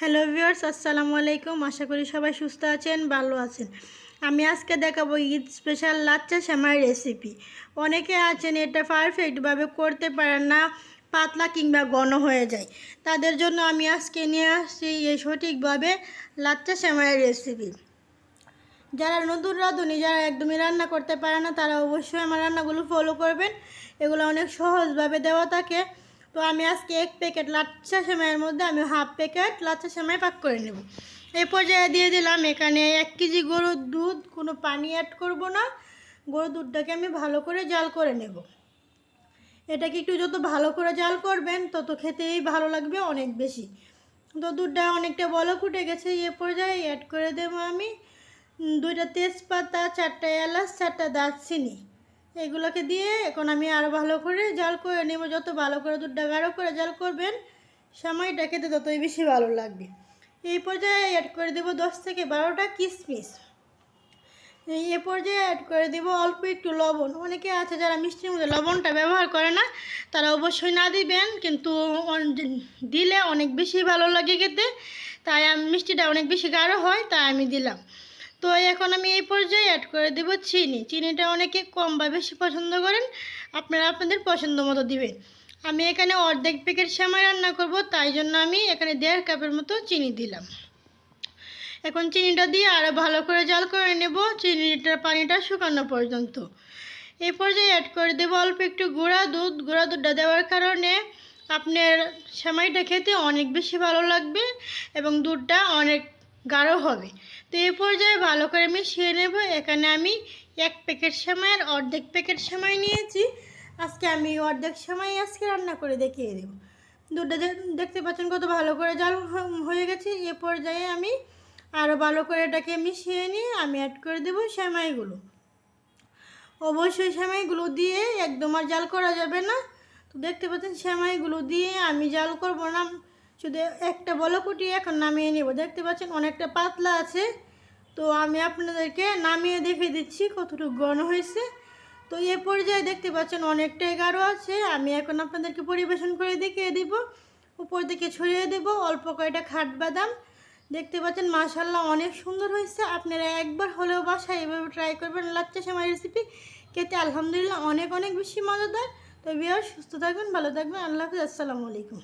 Hello viewers, আসসালামু আলাইকুম। আশা করি সবাই সুস্থ আছেন, ভালো আছেন। আমি আজকে দেখাবো ঈদ স্পেশাল লাচ্চা সেমাই রেসিপি অনেকে আছেন এটা পারফেক্টভাবে করতে পারেন না, পাতলা কিংবা ঘন হয়ে যায়। তাদের জন্য আমি আজকে নিয়ে আসছি এই সঠিকভাবে লাচ্চা সেমাইয়ের রেসিপি যারা নতুন রাঁধুনি, যারা একদমই রান্না করতে পারে না, তারা অবশ্যই আমার রান্নাগুলো ফলো করবেন। এগুলো অনেক সহজভাবে দেওয়া থাকে। তো আমি আজকে এক প্যাকেট লাচ্চা সেমাইয়ের মধ্যে আমি হাফ প্যাকেট লাচ্চা সেমাই পাক করে নেব। এই পর্যায়ে দিয়ে দিলাম এখানে এক কেজি গরুর দুধ, কোনো পানি অ্যাড করব না। গরুর দুধটাকে আমি ভালো করে জাল করে নেব। এটাকে একটু যত ভালো করে জাল করবেন, তত খেতেই ভালো লাগবে অনেক বেশি। তো দুধটা অনেকটা বলো ফুটে গেছে, এ পর্যায়ে অ্যাড করে দেবো আমি। দুইটা তেজপাতা, চারটা এলাচ, চারটা দারচিনি। এগুলোকে দিয়ে এখন আমি আরও ভালো করে জাল করে নেব। যত ভালো করে দুধটা গাঢ় করে জাল করবেন সময়টা খেতে ততই বেশি ভালো লাগবে। এই পর্যায়ে অ্যাড করে দেবো দশ থেকে বারোটা কিশমিশ এ পর্যায়ে অ্যাড করে দেব অল্প একটু লবণ। অনেকে আছে যারা মিষ্টির মধ্যে লবণটা ব্যবহার করে না, তারা অবশ্যই না দিবেন, কিন্তু দিলে অনেক বেশি ভালো লাগে খেতে। তাই আমি, মিষ্টিটা অনেক বেশি গাঢ় হয়, তাই আমি দিলাম। তো এখন আমি এই পর্যায়ে অ্যাড করে দেব চিনি। চিনিটা অনেকে কম বা বেশি পছন্দ করেন, আপনারা আপনাদের পছন্দ মতো দিবেন। আমি এখানে অর্ধেক প্যাকেট সেমাই রান্না করব, তাই জন্য আমি এখানে দেড় কাপের মতো চিনি দিলাম। এখন চিনিটা দিয়ে আরও ভালো করে জাল করে নেব, চিনিটার পানিটা শুকানো পর্যন্ত। এই পর্যায়ে অ্যাড করে দেবো অল্প একটু গুঁড়া দুধ। গুঁড়া দুধটা দেওয়ার কারণে আপনার সেমাইটা খেতে অনেক বেশি ভালো লাগবে এবং দুধটা অনেক গাঢ় হবে। তো এই পর্যায়ে ভালো করে মিশিয়ে নেব। এখানে আমি এক প্যাকেট সেমাইয়ের অর্ধেক প্যাকেট সেমাই নিয়েছি। আজকে আমি অর্ধেক সেমাই আজকে রান্না করে দেখিয়ে দেবো। দুধটা দেখতে পাচ্ছেন কত ভালো করে জাল হয়ে গেছে। এ পর্যায়ে আমি আরও ভালো করে এটাকে মিশিয়ে নিয়ে আমি অ্যাড করে দেবো সেমাইগুলো অবশ্যই সেমাইগুলো দিয়ে একদম আর জাল করা যাবে না। তো দেখতে পাচ্ছেন সেমাইগুলো দিয়ে আমি জাল করব না। শুধু একটা বলো কুটিয়ে এখন নামিয়ে নেব, দেখতে পাচ্ছেন অনেকটা পাতলা আছে। তো আমি আপনাদেরকে নামিয়ে দেখে দিচ্ছি কতটুকু ঘন হয়েছে। তো এ পর্যায়ে দেখতে পাচ্ছেন অনেকটাই গাঢ় আছে। আমি এখন আপনাদেরকে পরিবেশন করে দেখিয়ে দিব। উপর দিকে ছড়িয়ে দেব অল্প কয়টা খাট বাদাম। দেখতে পাচ্ছেন মাশাল্লাহ অনেক সুন্দর হয়েছে। আপনারা একবার হলেও বাসায় এভাবে ট্রাই করবেন। লাচ্চা সেমাই রেসিপি খেতে আলহামদুলিল্লাহ অনেক অনেক বেশি মজাদার। তো বিয়ার সুস্থ থাকবেন, ভালো থাকবেন। আল্লাহ হাফিজ। আসসালামু আলাইকুম।